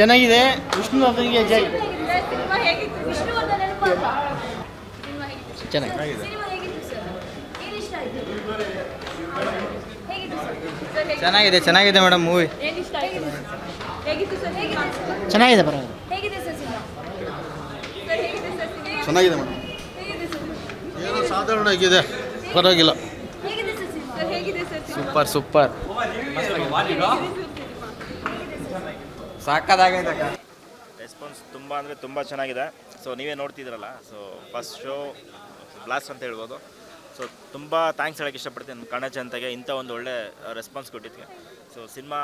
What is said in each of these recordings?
ಚೆನ್ನಾಗಿದೆ. ವಿಷ್ಣುವರ್ಧನ್ಗೆ ಜೈ. ಸಿನಿಮಾ ಹೇಗಿತ್ತು ವಿಷ್ಣುವರ್ಧನ್ ಸಿನಿಮಾ ಹೇಗಿತ್ತು ಚೆನ್ನಾಗಿದೆ. ಸಿನಿಮಾ ಹೇಗಿತ್ತು ಸರ್ ಏನು ಇಷ್ಟ ಆಯ್ತು ಹೇಗಿತ್ತು ಸರ್ ಸರ್ ಚೆನ್ನಾಗಿದೆ ಚೆನ್ನಾಗಿದೆ ಮೇಡಮ್ ಮೂವಿ. ಏನು ಇಷ್ಟ ಆಯ್ತು ಹೇಗಿತ್ತು ಸರ್ ಹೇಗಿದೆ ಚೆನ್ನಾಗಿದೆ ಪರವಾಗಿಲ್ಲ. ಹೇಗಿದೆ ಸರ್ ಸಿನಿಮಾ ಸರ್ ಹೇಗಿದೆ ಸರ್ ಸಿನಿಮಾ ಚೆನ್ನಾಗಿದೆ ಮೇಡಮ್. ಹೇಗಿದೆ ಸರ್ ಏನೋ ಸಾಧಾರಣ ಆಗಿದೆ. ಪರವಾಗಿಲ್ಲ. ಹೇಗಿದೆ ಸರ್ ಸಿನಿಮಾ? ಸರ್ ಹೇಗಿದೆ sir cinema? Super super. ಸಾಕಾದಾಗೈತೆ response ತುಂಬ ಅಂದರೆ ತುಂಬ ಚೆನ್ನಾಗಿದೆ. ಸೊ ನೀವೇ ನೋಡ್ತಿದ್ರಲ್ಲ ಸೊ ಫಸ್ಟ್ ಶೋ ಬ್ಲಾಸ್ಟ್ ಅಂತ ಹೇಳ್ಬೋದು. ಸೊ ತುಂಬ ಥ್ಯಾಂಕ್ಸ್ ಹೇಳೋಕ್ಕೆ ಇಷ್ಟಪಡ್ತೀನಿ ನಮ್ಮ ಕನ್ನಡ ಜನತೆಗೆ ಇಂಥ ಒಂದು ಒಳ್ಳೆ ರೆಸ್ಪಾನ್ಸ್ ಕೊಟ್ಟಿದ್ದಕ್ಕೆ. ಸೊ ಸಿನಿಮಾ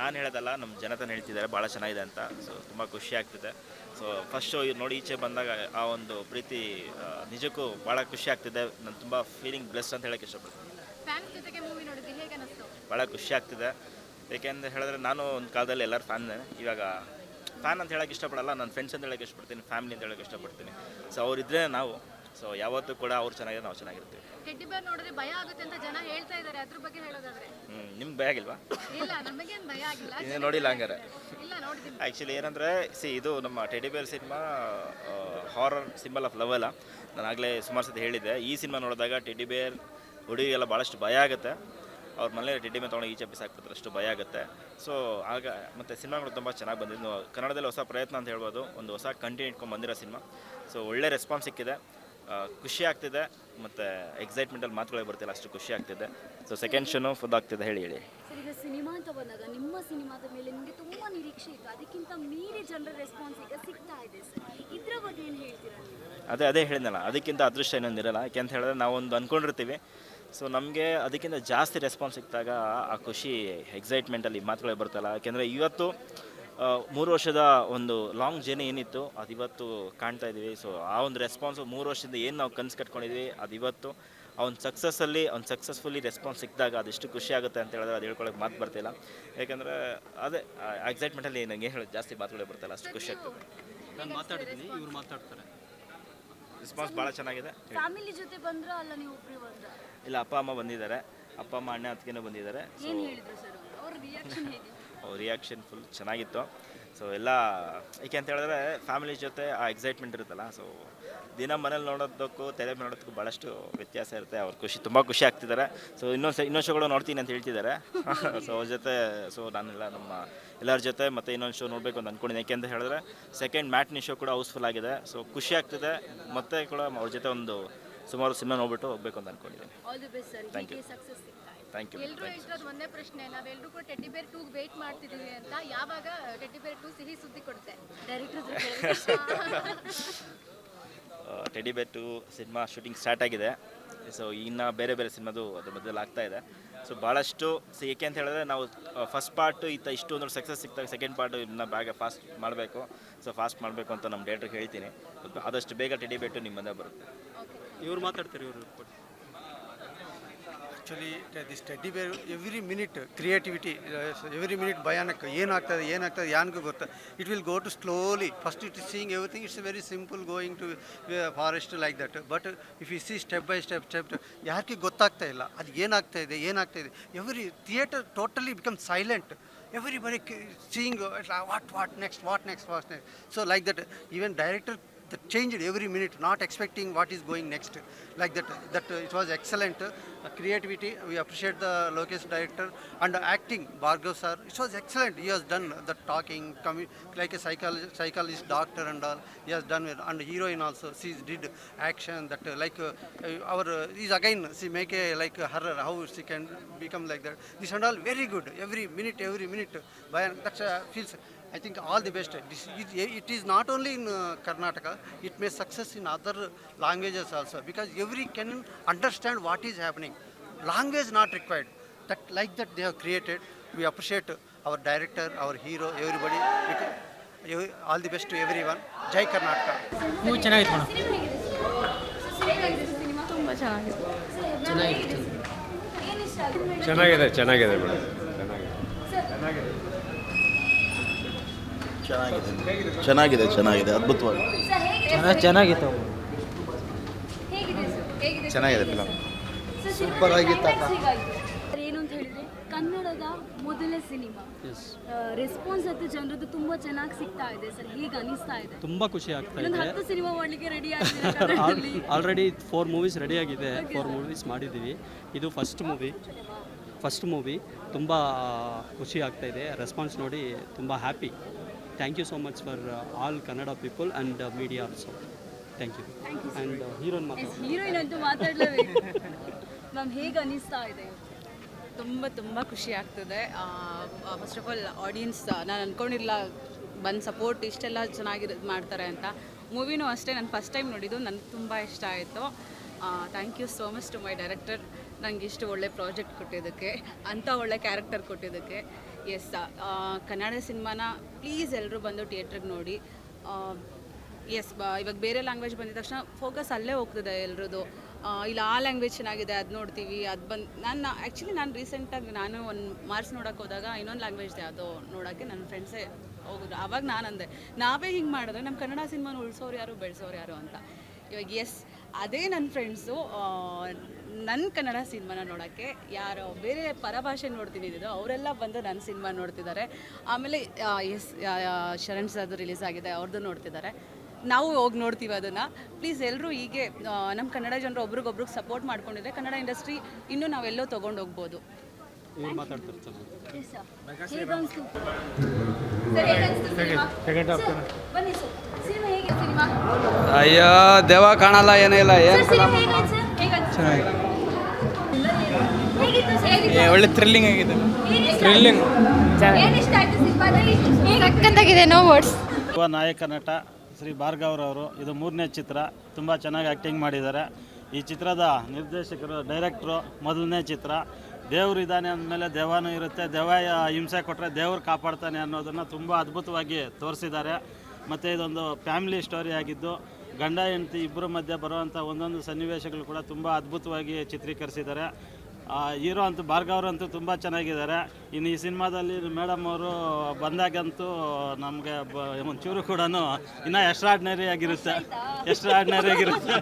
ನಾನು ಹೇಳೋದಲ್ಲ ನಮ್ಮ ಜನತನ ಹೇಳ್ತಿದ್ದಾರೆ ಭಾಳ ಚೆನ್ನಾಗಿದೆ ಅಂತ. ಸೊ ತುಂಬ ಖುಷಿ ಆಗ್ತಿದೆ. ಸೊ ಫಸ್ಟ್ ಶೋ ನೋಡಿ ಈಚೆ ಬಂದಾಗ ಆ ಒಂದು ಪ್ರೀತಿ ನಿಜಕ್ಕೂ ಭಾಳ ಖುಷಿ ಆಗ್ತಿದೆ. ನಾನು ತುಂಬ ಫೀಲಿಂಗ್ ಬ್ಲೆಸ್ಡ್ ಅಂತ ಹೇಳೋಕ್ಕೆ ಇಷ್ಟಪಡ್ತೀನಿ. ಭಾಳ ಖುಷಿ ಆಗ್ತಿದೆ. ಏಕೆಂದ್ರೆ ಹೇಳಿದ್ರೆ ನಾನು ಒಂದು ಕಾಲದಲ್ಲಿ ಎಲ್ಲರ ಫ್ಯಾನ್ ಇವಾಗ ಫ್ಯಾನ್ ಅಂತ ಹೇಳೋಕೆ ಇಷ್ಟಪಡಲ್ಲ ನನ್ನ ಫ್ರೆಂಡ್ಸ್ ಅಂತ ಹೇಳೋಕೆ ಇಷ್ಟಪಡ್ತೀನಿ ಫ್ಯಾಮಿಲಿ ಅಂತ ಹೇಳೋಕೆ ಇಷ್ಟಪಡ್ತೀನಿ. ಸೊ ಅವರಿದ್ರೆ ನಾವು. ಸೊ ಯಾವತ್ತೂ ಕೂಡ ಅವ್ರು ಚೆನ್ನಾಗಿದ್ರೆ ನಾವು ಚೆನ್ನಾಗಿರ್ತೀವಿ. ಟೆಡ್ಡಿ ಬೇರ್ ನೋಡಿದ್ರೆ ಭಯ ಆಗುತ್ತೆ ಅಂತ ಜನ ಹೇಳ್ತಾ ಇದ್ದಾರೆ. ಅದ್ರ ಬಗ್ಗೆ ಹೇಳೋದಾದ್ರೆ. ಹ್ಞೂ ನಿಮ್ಗೆ ಭಯ ಆಗಿಲ್ವಾ? ಇಲ್ಲ ನಮಗೇನು ಭಯ ಆಗಿಲ್ಲ. ಇನ್ನೇ ನೋಡಿಲ್ಲ ಹಂಗಾರೆ. ಇಲ್ಲ ನೋಡಿದ್ದೀನಿ ಆ್ಯಕ್ಚುಲಿ ಏನಂದರೆ ಸಿ ಇದು ನಮ್ಮ teddy bear cinema horror symbol of love ಅಲ್ಲ. ನಾನು ಆಗಲೇ ಸುಮಾರು ಸತಿ ಹೇಳಿದ್ದೆ. ಈ ಸಿನಿಮಾ ನೋಡಿದಾಗ ಟೆಡಿಬೇರ್ ಹುಡುಗಿಗೆಲ್ಲ ಭಾಳಷ್ಟು ಭಯ ಆಗುತ್ತೆ. ಅವ್ರ ಮನೇಲಿ ಟೆಡ್ಡಿ ಮೇಲೆ ತೊಗೊಂಡು ಈಚೆ ಬಿಸಾಕ್ಬಿಡ್ತಾರೆ ಅಷ್ಟು ಭಯ ಆಗುತ್ತೆ. ಸೊ ಆಗ ಮತ್ತು ಸಿನಿಮಾಗಳು ತುಂಬ ಚೆನ್ನಾಗಿ ಬಂದಿದ್ದು ಕನ್ನಡದಲ್ಲಿ ಹೊಸ ಪ್ರಯತ್ನ ಅಂತ ಹೇಳ್ಬೋದು. ಒಂದು ಹೊಸ ಕಂಟೆಂಟ್ ಇಟ್ಕೊಂಡು ಬಂದಿರೋ ಸಿನಿಮಾ ಸೊ ಒಳ್ಳೆ ರೆಸ್ಪಾನ್ಸ್ ಸಿಕ್ಕಿದೆ. ಖುಷಿ ಆಗ್ತಿದೆ. ಮತ್ತು ಎಕ್ಸೈಟ್ಮೆಂಟಲ್ಲಿ ಮಾತುಗಳೇ ಬರ್ತಿಲ್ಲ. ಅಷ್ಟು ಖುಷಿ ಆಗ್ತಿದೆ. ಸೊ ಸೆಕೆಂಡ್ ಶೋನು ಫುಲ್ ಆಗ್ತಿದೆ. ಹೇಳಿ ಹೇಳಿ. ಈಗ ಸಿನಿಮಾ ಅಂತ ಬಂದಾಗ ನಿಮ್ಮ ಸಿನಿಮಾದ ಮೇಲೆ ನಿಮಗೆ ತುಂಬ ನಿರೀಕ್ಷೆ ಇತ್ತು. ಅದಕ್ಕಿಂತ ಮೀರಿ ಜನರ ರೆಸ್ಪಾನ್ಸ್ ಈಗ ಸಿಗ್ತಾ ಇದೆ ಇದರ ಬಗ್ಗೆ ಏನು ಹೇಳ್ತೀರಾ ಅದೇ ಅದೇ ಹೇಳಿದ್ನಲ್ಲ. ಅದಕ್ಕಿಂತ ಅದೃಷ್ಟ ಇನ್ನೊಂದಿರಲ್ಲ ಯಾಕೆ ಅಂತ ಹೇಳಿದ್ರೆ ನಾವೊಂದು ಅಂದ್ಕೊಂಡಿರ್ತೀವಿ ಸೊ ನಮಗೆ ಅದಕ್ಕಿಂತ ಜಾಸ್ತಿ ರೆಸ್ಪಾನ್ಸ್ ಸಿಕ್ಕಿದಾಗ ಆ ಖುಷಿ ಎಕ್ಸೈಟ್ಮೆಂಟಲ್ಲಿ ಮಾತುಗಳೇ ಬರ್ತಲ್ಲ ಯಾಕೆಂದರೆ ಇವತ್ತು ಮೂರು ವರ್ಷದ ಒಂದು ಲಾಂಗ್ ಜರ್ನಿ ಏನಿತ್ತು, ಅದು ಇವತ್ತು ಕಾಣ್ತಾ ಇದ್ದೀವಿ. ಸೊ ಆ ಒಂದು ರೆಸ್ಪಾನ್ಸು ಮೂರು ವರ್ಷದಿಂದ ಏನು ನಾವು ಕನಸು ಕಟ್ಕೊಂಡಿದ್ವಿ ಅದು ಇವತ್ತು ಆ ಒಂದು ಸಕ್ಸಸ್ಸಲ್ಲಿ ಒಂದು ಸಕ್ಸಸ್ಫುಲ್ಲಿ ರೆಸ್ಪಾನ್ಸ್ ಸಿಕ್ಕಿದಾಗ ಅದೆಷ್ಟು ಖುಷಿ ಆಗುತ್ತೆ ಅಂತ ಹೇಳಿದ್ರೆ ಅದು ಹೇಳ್ಕೊಳಕ್ಕೆ ಮಾತು ಬರ್ತಿಲ್ಲ. ಯಾಕೆಂದರೆ ಅದೇ ಎಕ್ಸೈಟ್ಮೆಂಟಲ್ಲಿ ನನಗೆ ಹೇಳೋದು ಜಾಸ್ತಿ ಮಾತುಗಳೇ ಬರ್ತಲ್ಲ ಅಷ್ಟು ಖುಷಿ ಆಗ್ತದೆ. ನಾನು ಮಾತಾಡಿದ್ದೀನಿ, ಇವ್ರು ಮಾತಾಡ್ತಾರೆ. ರೆಸ್ಪಾನ್ಸ್ ಭಾಳ ಚೆನ್ನಾಗಿದೆ. ಫ್ಯಾಮಿಲಿ ಜೊತೆ ಬಂದ್ರ ಅಲ್ಲ ನೀವು ಒಬ್ಬರೇ ಬಂದ್ರ? ಇಲ್ಲ ಅಪ್ಪ ಅಮ್ಮ ಬಂದಿದ್ದಾರೆ. ಅಪ್ಪ ಅಮ್ಮ ಅಣ್ಣ ಅತ್ತಿಗೆನೂ ಬಂದಿದ್ದಾರೆ. ಏನು ಹೇಳಿದ್ರು ಸರ್ ಅವ್ರ? ರಿಯಾಕ್ಷನ್ ಹೇಗಿತ್ತು ಅವ್ರ ರಿಯಾಕ್ಷನ್ ಫುಲ್ ಚೆನ್ನಾಗಿತ್ತು. ಸೊ ಎಲ್ಲ ಏಕೆ ಅಂತ ಹೇಳಿದ್ರೆ ಫ್ಯಾಮಿಲಿ ಜೊತೆ ಆ ಎಕ್ಸೈಟ್ಮೆಂಟ್ ಇರುತ್ತಲ್ಲ ಸೊ ದಿನ ಮನೇಲಿ ನೋಡೋದಕ್ಕೂ ತೆರೆ ನೋಡೋದಕ್ಕೂ ಭಾಳಷ್ಟು ವ್ಯತ್ಯಾಸ ಇರುತ್ತೆ. ಅವ್ರ ಖುಷಿ ತುಂಬ ಖುಷಿ ಆಗ್ತಿದ್ದಾರೆ. ಸೊ ಇನ್ನೊಂದು ಸ ಇನ್ನೊಂದು ಶೋಗಳು ನೋಡ್ತೀನಿ ಅಂತ ಹೇಳ್ತಿದ್ದಾರೆ. ಸೊ ಅವ್ರ ಜೊತೆ ಸೊ ನಾನೆಲ್ಲ ನಮ್ಮ ಎಲ್ಲರ ಜೊತೆ ಮತ್ತೆ ಇನ್ನೊಂದು ಶೋ ನೋಡಬೇಕು ಅಂತ ಅಂದ್ಕೊಂಡಿದ್ದೀನಿ ಯಾಕೆ ಅಂತ ಹೇಳಿದ್ರೆ ಸೆಕೆಂಡ್ ಮ್ಯಾಟ್ನಿ ಶೋ ಕೂಡ ಹೌಸ್ಫುಲ್ ಆಗಿದೆ. ಸೊ ಖುಷಿ ಆಗ್ತಿದೆ. ಮತ್ತೆ ಕೂಡ ಅವ್ರ ಜೊತೆ ಒಂದು ಸುಮಾರು ಸಿನಿಮಾ ನೋಡ್ಬಿಟ್ಟು ಹೋಗ್ಬೇಕು ಅಂತ ಅಂದ್ಕೊಂಡಿದ್ದೀನಿ ಥ್ಯಾಂಕ್ ದಿ ಥ್ಯಾಂಕ್ ಯು ಎಲ್ಲರೂ ಹೇಳ್ತಿರೋದು ಒಂದೇ ಪ್ರಶ್ನೆ ನಾವೆಲ್ಲರೂ ಕೂಡ ಟೆಡ್ಡಿ ಬೇರ್ ಟೂ ವೇಟ್ ಮಾಡ್ತಿದೀವಿ ಅಂತ ಯಾವಾಗ ಟೆಡ್ಡಿ ಬೇರ್ ಟೂ ಸಿಹಿ ಸುದ್ದಿ ಕೊಡುತ್ತೆ? ಡೈರೆಕ್ಟರ್ ಟೆಡಿ ಬೆಟ್ಟು ಸಿನಿಮಾ ಶೂಟಿಂಗ್ ಸ್ಟಾರ್ಟ್ ಆಗಿದೆ. ಸೊ ಇನ್ನು ಬೇರೆ ಬೇರೆ ಸಿನಿಮಾದು ಅದ್ರ ಮಧ್ಯದಲ್ಲಿ ಆಗ್ತಾ ಇದೆ. ಸೊ ಭಾಳಷ್ಟು ಸೊ ಏಕೆ ಅಂತ ಹೇಳಿದ್ರೆ ನಾವು ಫಸ್ಟ್ ಪಾರ್ಟ್ ಇತ್ತ ಇಷ್ಟು ಒಂದು ಸಕ್ಸಸ್ ಸಿಕ್ತಾಗ ಸೆಕೆಂಡ್ ಪಾರ್ಟ್ ಇನ್ನು ಬೇಗ ಫಾಸ್ಟ್ ಮಾಡಬೇಕು. ಸೊ ಫಾಸ್ಟ್ ಮಾಡಬೇಕು ಅಂತ ನಮ್ಮ ಡೇಟ್ರಿಗೆ ಹೇಳ್ತೀನಿ. ಆದಷ್ಟು ಬೇಗ ಟೆಡಿ ಬೇಟು ನಿಮ್ಮ ಮುಂದೆ ಬರುತ್ತೆ. ಇವ್ರು ಮಾತಾಡ್ತಾರೆ ಇವರು actually this teddy bear every minute creativity every minute ಭಯಾನಕ, ಏನಾಗ್ತದೆ ಏನಾಗ್ತದೆ, ಯಾನಿಗೂ ಗೊತ್ತ it will go to slowly first it seeing everything it's very simple going to forest like that but if you see step by step step ಯಾರಿಗೆ ಗೊತ್ತಾಗ್ತಾ ಇಲ್ಲ. ಅದು ಏನಾಗ್ತಾ ಇದೆ ಏನಾಗ್ತಾ ಇದೆ. Every theatre totally become silent everybody seeing what what next what next what next so like that even director that changed every minute not expecting what is going next. Like that that it was excellent. Uh, creativity we appreciate the location director and acting bhargav sir. It was excellent. He has done the talking like a psychologist, psychologist doctor and all. He has done it. And heroine also. She did action that uh, like uh, our is again she make a like her how she can become like that. This and all very good. Every minute every minute. Bayan, that uh, feels I think all the best it is not only in Karnataka it may success in other languages also because every can understand what is happening language not required that like that they uh created we appreciate our director our hero everybody all the best everyone Jai Karnataka ಚೆನ್ನಾಗಿದೆ ಚೆನ್ನಾಗಿದೆ madam. ಚೆನ್ನಾಗಿದೆ ಚೆನ್ನಾಗಿದೆ ಚೆನ್ನಾಗಿದೆ ಅದ್ಭುತವಾಗಿ ಚೆನ್ನಾಗಿತ್ತು ಹೇಗಿದೆ sir? ಹೇಗಿದೆ ಚೆನ್ನಾಗಿದೆ ಫಿಲಮ್ ಸರ್ ಸೂಪರ್ ಆಗಿತ್ತು ಏನು ಅಂತ ಹೇಳಿದ್ರೆ ಕನ್ನಡದ ಮೊದಲ ಸಿನಿಮಾ. ರೆಸ್ಪಾನ್ಸ್ ಅಂತ ಜನರದ್ದು ತುಂಬಾ ಚೆನ್ನಾಗಿ ಸಿಗ್ತಾ ಇದೆ ಸರ್. ಹೀಗೆ ಅನಿಸ್ತಾ ಇದೆ? ತುಂಬಾ ಖುಷಿ ಆಗ್ತಾ ಇದೆ. ಹತ್ತು ಸಿನಿಮಾ ಮಾಡ್ಲಿಕ್ಕೆ ರೆಡಿ ಆಗಿದೆ ಆಲ್ರೆಡಿ ಫೋರ್ ಮೂವೀಸ್ ರೆಡಿ ಆಗಿದೆ. ಫೋರ್ ಮೂವೀಸ್ ಮಾಡಿದ್ದೀವಿ. ಇದು ಫಸ್ಟ್ ಮೂವಿ ಫಸ್ಟ್ ಮೂವಿ ತುಂಬ ಖುಷಿ ಆಗ್ತಾ ಇದೆ. ರೆಸ್ಪಾನ್ಸ್ ನೋಡಿ ತುಂಬ happy thank you so much for all Kannada people and media also thank you and ಹೀರೋನ್ ಮಾತ್ರ ಹೀರೋಯಿನ್ ಅಂತೂ ಮಾತಾಡಲೇಬೇಕು. ಮ್ಯಾಮ್ ಹೇಗೆ ಅನಿಸ್ತಾ ಇದೆ? ತುಂಬ ತುಂಬ ಖುಷಿ ಆಗ್ತದೆ. ಫಸ್ಟ್ ಆಫ್ ಆಲ್ ಆಡಿಯನ್ಸ್ ನಾನು ಅಂದ್ಕೊಂಡಿರಲಿಲ್ಲ ಬಂದು ಸಪೋರ್ಟ್ ಇಷ್ಟೆಲ್ಲ ಚೆನ್ನಾಗಿ ಮಾಡ್ತಾರೆ ಅಂತ. ಮೂವಿನೂ ಅಷ್ಟೇ ನಾನು ಫಸ್ಟ್ ಟೈಮ್ ನೋಡಿದ್ದು ನನಗೆ ತುಂಬ ಇಷ್ಟ ಆಯಿತು. Thank you so much to my director ನನಗೆ ಇಷ್ಟು ಒಳ್ಳೆ ಪ್ರಾಜೆಕ್ಟ್ ಕೊಟ್ಟಿದ್ದಕ್ಕೆ ಅಂಥ ಒಳ್ಳೆ ಕ್ಯಾರೆಕ್ಟರ್ ಕೊಟ್ಟಿದ್ದಕ್ಕೆ. ಎಸ್ ಕನ್ನಡ ಸಿನಿಮಾನ ಪ್ಲೀಸ್ ಎಲ್ಲರೂ ಬಂದು ಥಿಯೇಟ್ರಿಗೆ ನೋಡಿ. ಎಸ್ ಇವಾಗ ಬೇರೆ ಲ್ಯಾಂಗ್ವೇಜ್ ಬಂದಿದ ತಕ್ಷಣ ಫೋಕಸ್ ಅಲ್ಲೇ ಹೋಗ್ತದೆ ಎಲ್ರದ್ದು. ಇಲ್ಲ, ಆ ಲ್ಯಾಂಗ್ವೇಜ್ ಚೆನ್ನಾಗಿದೆ, ಅದು ನೋಡ್ತೀವಿ, ಅದು ಬಂದು, ನಾನು ಆ್ಯಕ್ಚುಲಿ ನಾನು ರೀಸೆಂಟಾಗಿ ನಾನು ಒಂದು ಮಾರ್ಕ್ಸ್ ನೋಡೋಕೆ ಹೋದಾಗ ಇನ್ನೊಂದು ಲ್ಯಾಂಗ್ವೇಜ್ ಅದು ನೋಡೋಕ್ಕೆ ನನ್ನ ಫ್ರೆಂಡ್ಸೇ ಹೋಗಿದ್ರು. ಆವಾಗ ನಾನು ಅಂದೆ ನಾವೇ ಹಿಂಗೆ ಮಾಡಿದ್ರೆ ನಮ್ಮ ಕನ್ನಡ ಸಿನಿಮಾನ ಉಳಿಸೋರು ಯಾರು, ಬೆಳೆಸೋರು ಯಾರು ಅಂತ. ಇವಾಗ, ಎಸ್ ಅದೇ ನನ್ನ ಫ್ರೆಂಡ್ಸು ನನ್ನ ಕನ್ನಡ ಸಿನಿಮಾನ ನೋಡೋಕ್ಕೆ ಯಾರು ಬೇರೆ ಪರಭಾಷೆ ನೋಡ್ತೀನಿ ಇದ್ದಿದ್ದು ಅವರೆಲ್ಲ ಬಂದು ನನ್ನ ಸಿನಿಮಾ ನೋಡ್ತಿದ್ದಾರೆ. ಆಮೇಲೆ ಎಸ್ ಶರಣ್ ಸರ್ದು ರಿಲೀಸ್ ಆಗಿದೆ ಅವ್ರದ್ದು ನೋಡ್ತಿದ್ದಾರೆ. ನಾವು ಹೋಗಿ ನೋಡ್ತೀವಿ ಅದನ್ನು. ಪ್ಲೀಸ್ ಎಲ್ಲರೂ ಹೀಗೆ ನಮ್ಮ ಕನ್ನಡ ಜನರು ಒಬ್ರಿಗೊಬ್ರಿಗೆ ಸಪೋರ್ಟ್ ಮಾಡ್ಕೊಂಡಿದ್ರೆ ಕನ್ನಡ ಇಂಡಸ್ಟ್ರಿ ಇನ್ನೂ ನಾವೆಲ್ಲೋ ತೊಗೊಂಡು ಹೋಗ್ಬೋದು. ಇವ್ರು ಅಯ್ಯೋ ದೇವ ಕಾಣಲ್ಲ ಏನೂ ಇಲ್ಲ. ಏನು ಹೇಗಿತ್ತು? ಒಳ್ಳೆ ಥ್ರಿಲ್ಲಿಂಗ್ ಆಗಿದೆ. ಥ್ರಿಲ್ಲಿಂಗ್ ಇಷ್ಟ ಇಷ್ಟ ಆಯ್ತು ಸಿನಿಮಾದಲ್ಲಿ? ಸಕ್ಕತ್ತಾಗಿದೆ ನೋ ವರ್ಡ್ಸ್ ಯುವ ನಾಯಕ ನಟ ಶ್ರೀ ಭಾರ್ಗವ್ರವರು ಇದು ಮೂರನೇ ಚಿತ್ರ. ತುಂಬ ಚೆನ್ನಾಗಿ ಆ್ಯಕ್ಟಿಂಗ್ ಮಾಡಿದ್ದಾರೆ. ಈ ಚಿತ್ರದ ನಿರ್ದೇಶಕರು ಡೈರೆಕ್ಟ್ರು ಮೊದಲನೇ ಚಿತ್ರ. ದೇವ್ರು ಇದ್ದಾನೆ ಅಂದಮೇಲೆ ದೇವಾನು ಇರುತ್ತೆ. ದೆವ್ವ ಹಿಂಸೆ ಕೊಟ್ಟರೆ ದೇವ್ರು ಕಾಪಾಡ್ತಾನೆ ಅನ್ನೋದನ್ನು ತುಂಬ ಅದ್ಭುತವಾಗಿ ತೋರಿಸಿದ್ದಾರೆ. ಮತ್ತು ಇದೊಂದು ಫ್ಯಾಮಿಲಿ ಸ್ಟೋರಿ ಆಗಿದ್ದು ಗಂಡ ಹೆಂಡತಿ ಇಬ್ಬರ ಮಧ್ಯೆ ಬರುವಂಥ ಒಂದೊಂದು ಸನ್ನಿವೇಶಗಳು ಕೂಡ ತುಂಬ ಅದ್ಭುತವಾಗಿ ಚಿತ್ರೀಕರಿಸಿದ್ದಾರೆ. ಹೀರೋ ಅಂತೂ ಭಾರ್ಗವ್ರು ಅಂತೂ ತುಂಬ ಚೆನ್ನಾಗಿದ್ದಾರೆ. ಇನ್ನು ಈ ಸಿನಿಮಾದಲ್ಲಿ ಮೇಡಮ್ ಅವರು ಬಂದಾಗಂತೂ ನಮಗೆ ಒಂಚೂರು ಕೂಡ ಇನ್ನೂ ಎಕ್ಸ್ಟ್ರಾಡ್ನರಿ ಆಗಿರುತ್ತೆ. ಎಕ್ಸ್ಟ್ರಾಡ್ನರಿ ಆಗಿರುತ್ತೆ.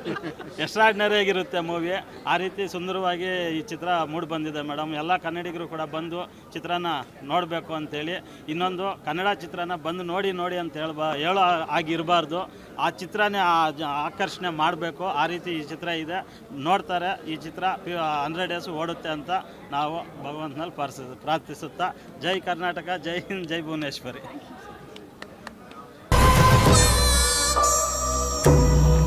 ಎಕ್ಸ್ಟ್ರಾಡ್ನರಿ ಆಗಿರುತ್ತೆ ಮೂವಿ ಆ ರೀತಿ ಸುಂದರವಾಗಿ ಈ ಚಿತ್ರ ಮೂಡಿ ಬಂದಿದೆ ಮೇಡಮ್. ಎಲ್ಲ ಕನ್ನಡಿಗರು ಕೂಡ ಬಂದು ಚಿತ್ರನ ನೋಡಬೇಕು ಅಂತೇಳಿ. ಇನ್ನೊಂದು ಕನ್ನಡ ಚಿತ್ರನ ಬಂದು ನೋಡಿ ನೋಡಿ ಅಂತ ಹೇಳ್ಬಾ, ಹೇಳೋ ಆಗಿರಬಾರ್ದು ಆ ಚಿತ್ರನೇ ಆಕರ್ಷಣೆ ಮಾಡಬೇಕು. ಆ ರೀತಿ ಈ ಚಿತ್ರ ಇದೆ. ನೋಡ್ತಾರೆ. ಈ ಚಿತ್ರ ಹಂಡ್ರೆಡ್ ಡೇಸ್ ಓಡುತ್ತೆ ಅಂತ ನಾವು ಭಗವಂತನಲ್ಲಿ ಪ್ರಾರ್ಥಿಸುತ್ತಾ ಜೈ ಕರ್ನಾಟಕ ಜೈ ಹಿಂದ್ ಜೈ ಭುವನೇಶ್ವರಿ.